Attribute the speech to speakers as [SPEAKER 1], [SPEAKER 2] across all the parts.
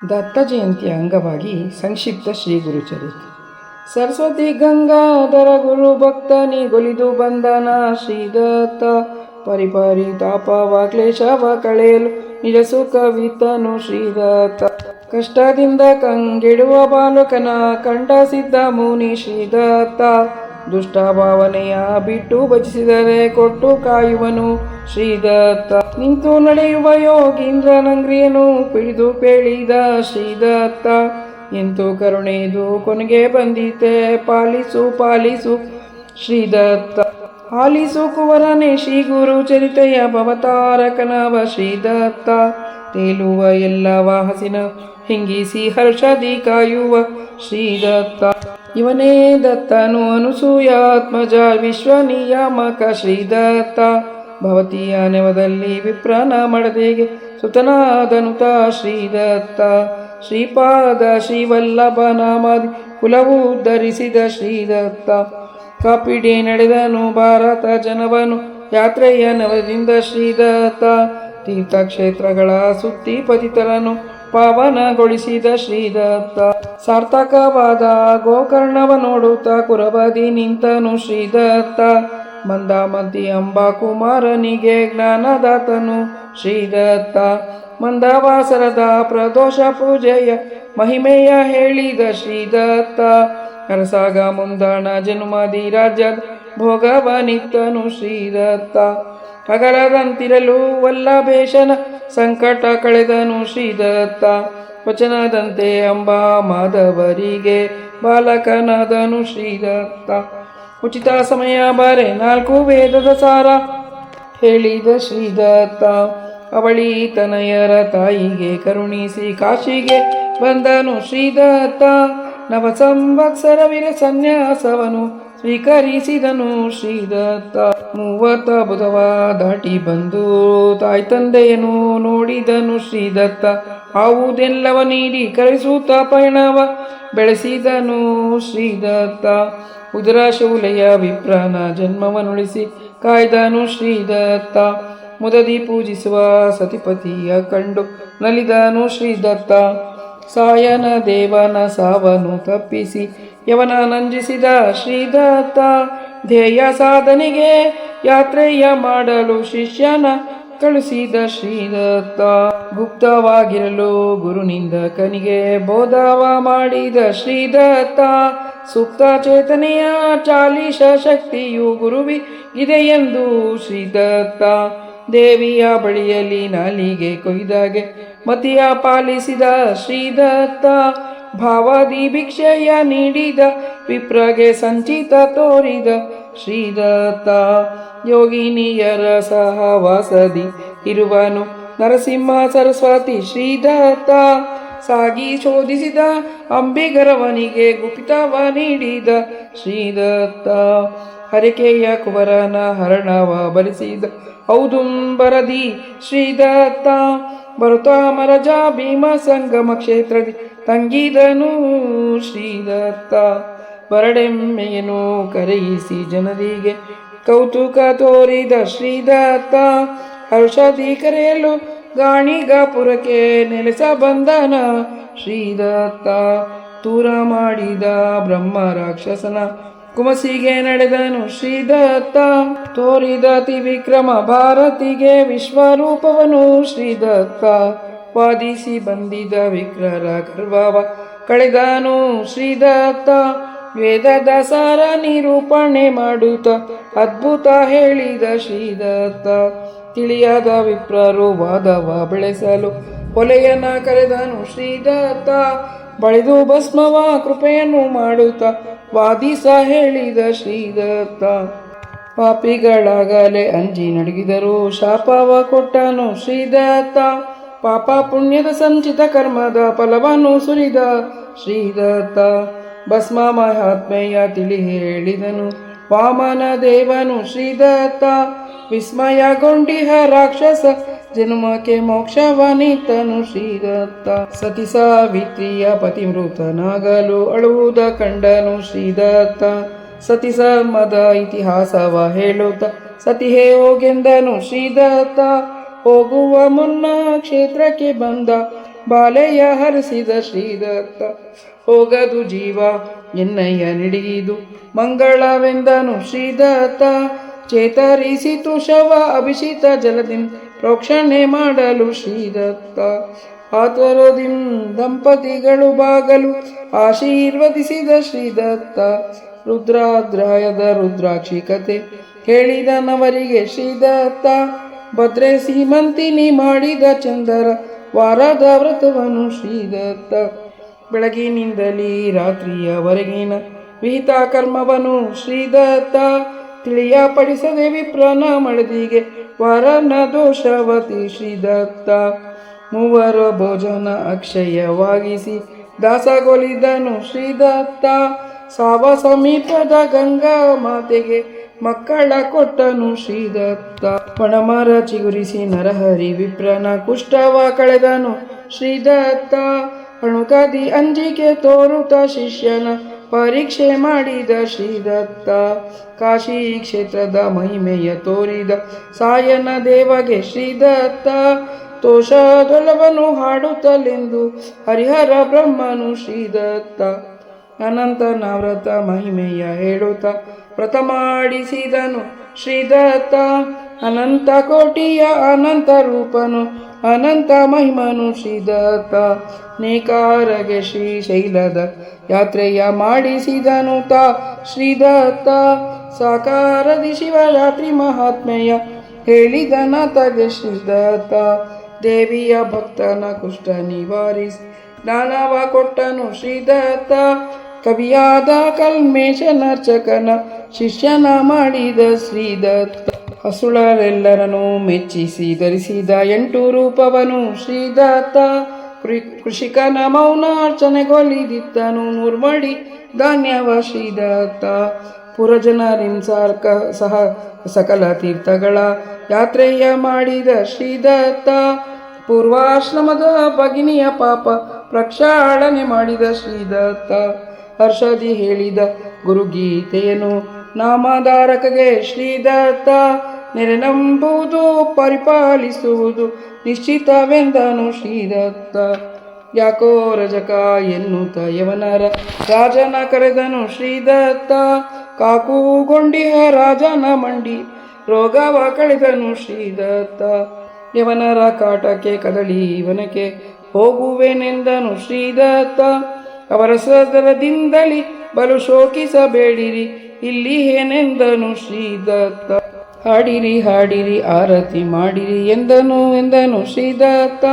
[SPEAKER 1] ದತ್ತ ಜಯಂತಿಯ ಅಂಗವಾಗಿ ಸಂಕ್ಷಿಪ್ತ ಶ್ರೀ ಗುರುಚರಿತ್ರೆ ಸರಸ್ವತಿ ಗಂಗಾಧರ ಗುರು ಭಕ್ತನಿಗೊಲಿದು ಬಂದನ ಶ್ರೀದತ್ತ ಪರಿಪರಿ ತಾಪವ ಕ್ಲೇಶವ ಕಳೆಯಲು ನಿಜ ಸುಖವಿತನು ಶ್ರೀದತ್ತ. ಕಷ್ಟದಿಂದ ಕಂಗೆಡುವ ಬಾಲಕನ ಕಂಡ ಸಿದ್ಧ ಮುನಿ ಶ್ರೀದತ್ತ. ದುಷ್ಟ ಭಾವನೆಯ ಬಿಟ್ಟು ಭಜಿಸಿದರೆ ಕೊಟ್ಟು ಕಾಯುವನು ಶ್ರೀದತ್ತ. ನಿಂತು ನಡೆಯುವ ಯೋಗೀಂದ್ರ ನಂಗ್ರಿಯನು ಪಿಡಿದು ಪೇಳಿದ ಶ್ರೀದತ್ತ. ಎಂತು ಕರುಣೆಯದು ಕೊನೆಗೆ ಬಂದಿತೆ, ಪಾಲಿಸು ಪಾಲಿಸು ಶ್ರೀದತ್ತ. ಹಾಲಿಸು ಕುವರನೆ ಶ್ರೀ ಗುರು ಚರಿತೆಯ ಭವತಾರಕನವ ಶ್ರೀದತ್ತ. ತೇಲುವ ಎಲ್ಲವ ಹಸಿನ ಹಿಂಗಿಸಿ ಹರ್ಷದಿ ಕಾಯುವ ಶ್ರೀದತ್ತ. ಇವನೇ ದತ್ತನು ಅನುಸೂಯಾತ್ಮಜ ವಿಶ್ವ ನಿಯಾಮಕ ಶ್ರೀದತ್ತ. ಭವತಿಯ ನೆವದಲ್ಲಿ ವಿಪ್ರನ ಮಡದೆಗೆ ಸುತನಾದನುತ ಶ್ರೀದತ್ತ. ಶ್ರೀಪಾದ ಶ್ರೀವಲ್ಲಭ ನಾಮಾದಿ ಕುಲವು ಧರಿಸಿದ ಶ್ರೀದತ್ತ. ಕಾಪಿಡಿ ನಡೆದನು ಭಾರತ ಜನವನು ಯಾತ್ರೆಯ ನವದಿಂದ ಶ್ರೀದತ್ತ. ತೀರ್ಥಕ್ಷೇತ್ರಗಳ ಸುತ್ತಿ ಪತಿತರನು ಪಾವನಗೊಳಿಸಿದ ಶ್ರೀದತ್ತ. ಸಾರ್ಥಕವಾದ ಗೋಕರ್ಣವ ನೋಡುತ್ತ ಕುರಬದಿ ನಿಂತನು ಶ್ರೀದತ್ತ. ಮಂದಾಮತಿ ಅಂಬಾ ಕುಮಾರನಿಗೆ ಜ್ಞಾನದಾತನು ಶ್ರೀದತ್ತ. ಮಂದವಾಸರದ ಪ್ರದೋಷ ಪೂಜೆಯ ಮಹಿಮೆಯ ಹೇಳಿದ ಶ್ರೀದತ್ತ. ಅರಸಾಗ ಮುಂದಾಣ ಜನ್ಮದಿ ರಾಜ್ಯದ ಭೋಗವನಿತ್ತನು ಶ್ರೀದತ್ತ. ಹಗರದಂತಿರಲು ವಲ್ಲಭೇಶನ ಸಂಕಟ ಕಳೆದನು ಶ್ರೀದತ್ತ. ವಚನದಂತೆ ಅಂಬಾ ಮಾಧವರಿಗೆ ಬಾಲಕನಾದನು ಶ್ರೀದತ್ತ. ಉಚಿತ ಸಮಯ ಬರೆ ನಾಲ್ಕು ವೇದದ ಸಾರ ಹೇಳಿದ ಶ್ರೀದತ್ತ. ಅವಳಿ ತನಯರ ತಾಯಿಗೆ ಕರುಣಿಸಿ ಕಾಶಿಗೆ ಬಂದನು ಶ್ರೀದತ್ತ. ನವ ಸಂವತ್ಸರವಿರ ಸನ್ಯಾಸವನು ಸ್ವೀಕರಿಸಿದನು ಶ್ರೀದತ್ತ. ಮೂವತ್ತ ಬುಧವ ದಾಟಿ ಬಂದು ತಾಯಿ ತಂದೆಯನು ನೋಡಿದನು ಶ್ರೀದತ್ತ. ಆವುದೆಲ್ಲವ ನೀಡಿ ಕರೆಸುತ್ತ ಪಯಣವ ಬೆಳೆಸಿದನು ಶ್ರೀದತ್ತ. ಶೌಲೆಯ ವಿಪ್ರನ ಜನ್ಮವನುಳಿಸಿ ಕಾಯ್ದನು ಶ್ರೀದತ್ತ. ಮುದದಿ ಪೂಜಿಸುವ ಸತಿಪತಿಯ ಕಂಡು ನಲಿದನು ಶ್ರೀದತ್ತ. ಸಾಯನ ದೇವನ ಸಾವನು ತಪ್ಪಿಸಿ, ಯವನ ನಂಜಿಸಿದ ಶ್ರೀದತ್ತ. ಧ್ಯೇಯ ಸಾಧನೆಗೆ ಯಾತ್ರೆಯ ಮಾಡಲು ಶಿಷ್ಯನ ಕಳಿಸಿದ ಶ್ರೀದತ್ತ. ಗುಪ್ತವಾಗಿರಲು ಗುರುನಿಂದ ಕನಿಗೆ ಬೋಧವ ಮಾಡಿದ ಶ್ರೀದತ್ತ. ಸುಪ್ತ ಚೇತನೆಯ ಚಾಲಿಶ ಶಕ್ತಿಯು ಗುರುವಿ ಇದೆಯೆಂದು ಶ್ರೀದತ್ತ. ದೇವಿಯ ಬಳಿಯಲ್ಲಿ ನಾಲಿಗೆ ಕೊಯ್ದಾಗೆ ಮತಿಯ ಪಾಲಿಸಿದ ಶ್ರೀದತ್ತ. ಭಾವಾದಿ ಭಿಕ್ಷೆಯ ನೀಡಿದ, ವಿಪ್ರಗೆ ಸಂಚಿತ ತೋರಿದ ಶ್ರೀದತ್ತ ಯೋಗಿನಿಯರ ಸಹವಾಸದಿ ಇರುವನು ನರಸಿಂಹ ಸರಸ್ವತಿ ಶ್ರೀದತ್ತ ಸಾಗಿ ಶೋಧಿಸಿದ ಅಂಬಿಗರವನಿಗೆ ಗುಪಿತವ ನೀಡಿದ ಶ್ರೀದತ್ತ ಹರಿಕೆಯ ಕುವರನ ಹರಣವ ಬರಿಸಿದ ಔದುಂಬರದಿ ಶ್ರೀದತ್ತ ಬರುತ್ತಾ ಮರಜಾ ಭೀಮ ಸಂಗಮ ಕ್ಷೇತ್ರದಿ ತಂಗಿದನು ಶ್ರೀದತ್ತ ಬರಡೆಮ್ಮೆಯನ್ನು ಕರೆಯಿಸಿ ಜನರಿಗೆ ಕೌತುಕ ತೋರಿದ ಶ್ರೀದತ್ತ ಹರ್ಷದಿ ಕರೆಯಲು ಗಾಣಿಗಾಪುರಕ್ಕೆ ನೆಲೆಸ ಬಂದನ ಶ್ರೀದತ್ತ. ತೂರ ಮಾಡಿದ ಬ್ರಹ್ಮ ರಾಕ್ಷಸನ ಕುಮಸಿಗೆ ನಡೆದನು ಶ್ರೀದತ್ತ. ತೋರಿದ ವಿಕ್ರಮ ಭಾರತಿಗೆ ವಿಶ್ವರೂಪವನು ಶ್ರೀದತ್ತ. ವಾದಿಸಿ ಬಂದಿದ ವಿಕ್ರರ ಗರ್ವವ ಕಳೆದಾನು ಶ್ರೀದತ್ತ ವೇದದ ಸಾರ ನಿರೂಪಣೆ ಮಾಡುತ್ತ ಅದ್ಭುತ ಹೇಳಿದ ಶ್ರೀದತ್ತ. ತಿಳಿಯಾದ ವಿಪ್ರರು ವಾದವ ಬೆಳೆಸಲು ಕೊಲೆಯನ್ನ ಕರೆದನು ಶ್ರೀದತ್ತ. ಬಳಿದು ಭಸ್ಮವ ಕೃಪೆಯನ್ನು ಮಾಡುತ್ತ ವಾದಿಸ ಹೇಳಿದ ಶ್ರೀದತ್ತ. ಪಾಪಿಗಳಾಗಲೇ ಅಂಜಿ ನಡಗಿದರು ಶಾಪವ ಕೊಟ್ಟನು ಶ್ರೀದತ್ತ. ಪಾಪ ಪುಣ್ಯದ ಸಂಚಿತ ಕರ್ಮದ ಫಲವನ್ನು ಸುರಿದ ಶ್ರೀದತ್ತ ಭಸ್ಮ ಮಹಾತ್ಮೆಯ ತಿಳಿ ಹೇಳಿದನು. ವಾಮನ ದೇವನು ಶ್ರೀದತ್ತ ವಿಸ್ಮಯಗೊಂಡಿಹ ರಾಕ್ಷಸ ಜನ್ಮಕ್ಕೆ ಮೋಕ್ಷವನಿತನು ಶ್ರೀದತ್ತ. ಸತಿ ಸಾವಿತ್ರಿಯ ಪತಿಮೃತನಾಗಲು ಅಳುವುದ ಕಂಡನು ಶ್ರೀದತ್ತ. ಸತಿ ಸಮದ ಇತಿಹಾಸವ ಹೇಳುತ್ತ ಸತಿ ಹೇ ಹೋಗೆಂದನು ಶ್ರೀದತ್ತ. ಹೋಗುವ ಮುನ್ನ ಕ್ಷೇತ್ರಕ್ಕೆ ಬಂದ ಬಾಲೆಯ ಹರಿಸಿದ ಶ್ರೀದತ್ತ. ಹೋಗದು ಜೀವ, ಎನ್ನಯ್ಯ ನಿಡಿದು ಮಂಗಳವೆಂದನು ಶ್ರೀದತ್ತ. ಚೇತರಿಸಿತು ಶವ ಅಭಿಷಿತ ಜಲದಿಂ, ಪ್ರೋಕ್ಷಣೆ ಮಾಡಲು ಶ್ರೀದತ್ತ. ಆತರದಿಂ ದಂಪತಿಗಳು ಬಾಗಲು ಆಶೀರ್ವದಿಸಿದ ಶ್ರೀದತ್ತ. ರುದ್ರಾದ್ರಾಯದ ರುದ್ರಾಕ್ಷಿ ಕತೆ ಹೇಳಿದನವರಿಗೆ ಶ್ರೀದತ್ತ. ಭದ್ರೆ ಸೀಮಂತಿನಿ ಮಾಡಿದ ಚಂದರ ವಾರದ ವ್ರತವನ್ನು ಶ್ರೀದತ್ತ. ಬೆಳಗಿನಿಂದಲೇ ರಾತ್ರಿಯವರೆಗಿನ ವಿಹಿತ ಕರ್ಮವನು ಶ್ರೀದತ್ತ. ತಿಳಿಯಪಡಿಸದೆ ವಿಪ್ರನ ಮಳದಿಗೆ ವರನ ದೋಷವತಿ ಶ್ರೀದತ್ತ. ಮೂವರ ಭೋಜನ ಅಕ್ಷಯವಾಗಿಸಿ ದಾಸಗೊಲಿದನು ಶ್ರೀದತ್ತ. ಸಾವ ಸಮೀಪದ ಗಂಗಾ ಮಾತೆಗೆ ಮಕ್ಕಳ ಕೊಟ್ಟನು ಶ್ರೀದತ್ತ. ಪಣಮರ ಚಿಗುರಿಸಿ ನರಹರಿ ವಿಪ್ರನ ಕುಷ್ಟವ ಕಳೆದನು ಶ್ರೀದತ್ತ. ಅಣುಕದಿ ಅಂಜಿಕೆ ತೋರುತ ಶಿಷ್ಯನ ಪರೀಕ್ಷೆ ಮಾಡಿದ ಶ್ರೀದತ್ತ. ಕಾಶಿ ಕ್ಷೇತ್ರದ ಮಹಿಮೆಯ ತೋರಿದ ಸಾಯನ ದೇವಗೆ ಶ್ರೀದತ್ತ. ತೋಷ ದೊಲವನು ಹಾಡುತ್ತಲೆಂದು ಹರಿಹರ ಬ್ರಹ್ಮನು ಶ್ರೀದತ್ತ. ಅನಂತ ನವ್ರತ ಮಹಿಮೆಯ ಹೇಳುತ್ತ ವ್ರತ ಮಾಡಿಸಿದನು ಶ್ರೀದತ್ತ ಅನಂತ ಕೋಟಿಯ ಅನಂತ ರೂಪನು, ಅನಂತ ಮಹಿಮನು ಶ್ರೀದತ್ತ. ನೇಕಾರಗೆ ಶ್ರೀಶೈಲದ ಯಾತ್ರೆಯ ಮಾಡಿಸಿದನು ತ ಶ್ರೀದತ್ತ. ಸಾಕಾರದಿ ಶಿವರಾತ್ರಿ ಮಹಾತ್ಮೆಯ ಹೇಳಿದನಾತಗೆ ಶ್ರೀದತ್ತ. ದೇವಿಯ ಭಕ್ತನ ಕುಷ್ಠ ನಿವಾರಿಸಿ ಜ್ಞಾನವ ಕೊಟ್ಟನು ಶ್ರೀದತ್ತ. ಕವಿಯಾದ ಕಲ್ಮೇಶನರ್ಚಕನ ಶಿಷ್ಯನ ಮಾಡಿದ ಶ್ರೀದತ್ತ ಹಸುಳರೆಲ್ಲರನ್ನು ಮೆಚ್ಚಿಸಿ ಧರಿಸಿದ ಎಂಟು ರೂಪವನು ಶ್ರೀದತ್ತ. ಕೃ- ಕೃಷಿಕನ ಮೌನಾರ್ಚನೆಗೊಲಿದಿತ್ತನು ನೂರ್ಮಡಿ ಧಾನ್ಯವ ಶ್ರೀದತ್ತ. ಪುರಜನರಿಂಸಾರ್ಕ ಸಹ ಸಕಲ ತೀರ್ಥಗಳ ಯಾತ್ರೆಯ ಮಾಡಿದ ಶ್ರೀದತ್ತ. ಪೂರ್ವಾಶ್ರಮದ ಭಗಿನಿಯ ಪಾಪ ಪ್ರಕ್ಷಾಳನೆ ಮಾಡಿದ ಶ್ರೀದತ್ತ. ಹರ್ಷದಿ ಹೇಳಿದ ಗುರುಗೀತೆಯನು ನಾಮಧಾರಕಗೆ ಶ್ರೀದತ್ತ ನೆರೆನಂಬುದು ಪರಿಪಾಲಿಸುವುದು ನಿಶ್ಚಿತವೆಂದನು ಶ್ರೀದತ್ತ. ಯಾಕೋ ರಜಕ ಎನ್ನುತ್ತ ಯವನರ ರಾಜನ ಕರೆದನು ಶ್ರೀದತ್ತ. ಕಾಕುಗೊಂಡಿಹ ರಾಜನ ಮಂಡಿ ರೋಗವ ಕಳೆದನು ಶ್ರೀದತ್ತ. ಯವನರ ಕಾಟಕ್ಕೆ ಕದಳಿ ಇವನಕ್ಕೆ ಹೋಗುವೆನೆಂದನು ಶ್ರೀದತ್ತ. ಅವರ ಸದರದಿಂದಲಿ ಬಲು ಶೋಕಿಸಬೇಡಿರಿ. ಇಲ್ಲಿ ಏನೆಂದನು ಶ್ರೀದತ್ತ? ಹಾಡಿರಿ ಹಾಡಿರಿ, ಆರತಿ ಮಾಡಿರಿ ಎಂದನು ಎಂದನು ಶ್ರೀದತ್ತ.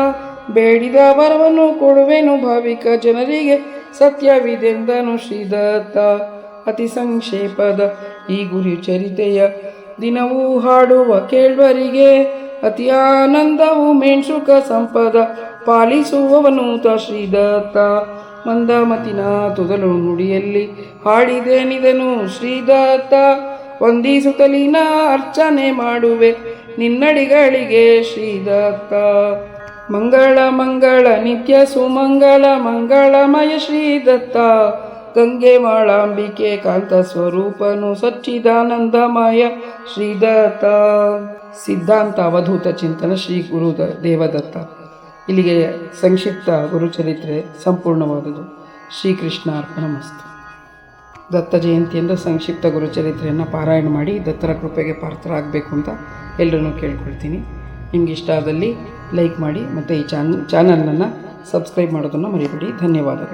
[SPEAKER 1] ಬೇಡಿದ ವರವನ್ನು ಕೊಡುವೆನು ಭಾವಿಕ ಜನರಿಗೆ ಸತ್ಯವಿದೆಂದನು ಶ್ರೀದತ್ತ. ಅತಿ ಸಂಕ್ಷೇಪದ ಈ ಗುರಿ ಚರಿತೆಯ ದಿನವೂ ಹಾಡುವ ಕೇಳ್ವರಿಗೆ ಅತಿ ಆನಂದವು ಮೇಣ್ಸುಕ ಸಂಪದ ಪಾಲಿಸುವವನು ತ ಶ್ರೀದತ್ತ. ಮಂದಮತಿನ ತೊದಲು ನುಡಿಯಲ್ಲಿ ಹಾಡಿದೆನಿದನು ಶ್ರೀದಾತ ವಂದಿಸುತ್ತಲಿನ ಅರ್ಚನೆ ಮಾಡುವೆ ನಿನ್ನಡಿಗಳಿಗೆ ಶ್ರೀದಾತ ಮಂಗಳ ಮಂಗಳ, ನಿತ್ಯ ಸುಮಂಗಳ, ಮಂಗಳಮಯ ಶ್ರೀದತ್ತ. ಗಂಗೆ ಮಾಳಾಂಬಿಕೆ ಕಾಂತ ಸ್ವರೂಪನು ಸಚ್ಚಿದಾನಂದಮಯ ಶ್ರೀದತ್ತ. ಸಿದ್ಧಾಂತ ಅವಧೂತ ಚಿಂತನ ಶ್ರೀ ಗುರು ದೇವದತ್ತ ಇಲ್ಲಿಗೆ ಸಂಕ್ಷಿಪ್ತ ಗುರುಚರಿತ್ರೆ ಸಂಪೂರ್ಣವಾದುದು. ಶ್ರೀಕೃಷ್ಣ ಅರ್ಪಣಮಸ್ತು ದತ್ತ ಜಯಂತಿಯಿಂದ ಸಂಕ್ಷಿಪ್ತ ಗುರುಚರಿತ್ರೆಯನ್ನು ಪಾರಾಯಣ ಮಾಡಿ ದತ್ತರ ಕೃಪೆಗೆ ಪಾತ್ರರಾಗಬೇಕು ಅಂತ ಎಲ್ಲರನ್ನೂ ಕೇಳ್ಕೊಳ್ತೀನಿ. ನಿಮ್ಗೆ ಇಷ್ಟ ಆದಲ್ಲಿ ಲೈಕ್ ಮಾಡಿ ಮತ್ತು ಈ ಚಾನ್, ಚಾನಲ್ನನ್ನು ಸಬ್ಸ್ಕ್ರೈಬ್ ಮಾಡೋದನ್ನು ಮರಿಬೇಡಿ. ಧನ್ಯವಾದಗಳು.